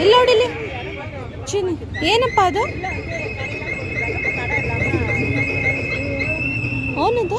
ಇಲ್ಲಿ ನೋಡಿಲಿ ಚಿನ್. ಏನಪ್ಪ ಅದು? ಅವನದು?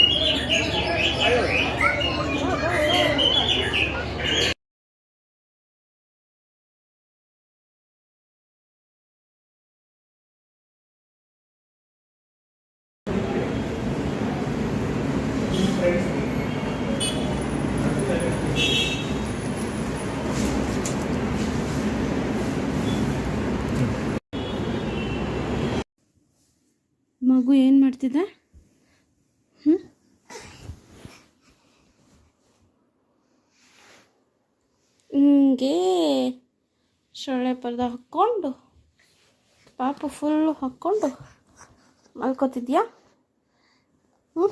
ಮಗು ಏನು ಮಾಡ್ತಿದ್ದೆ ಹ್ಞೂ ಹಿಂಗೆ ಸೊಳ್ಳೆ ಪರ್ದ ಹಾಕ್ಕೊಂಡು ಪಾಪು ಫುಲ್ಲು ಹಾಕ್ಕೊಂಡು ಮಲ್ಕೋತಿದ್ಯಾ? ಹ್ಞೂ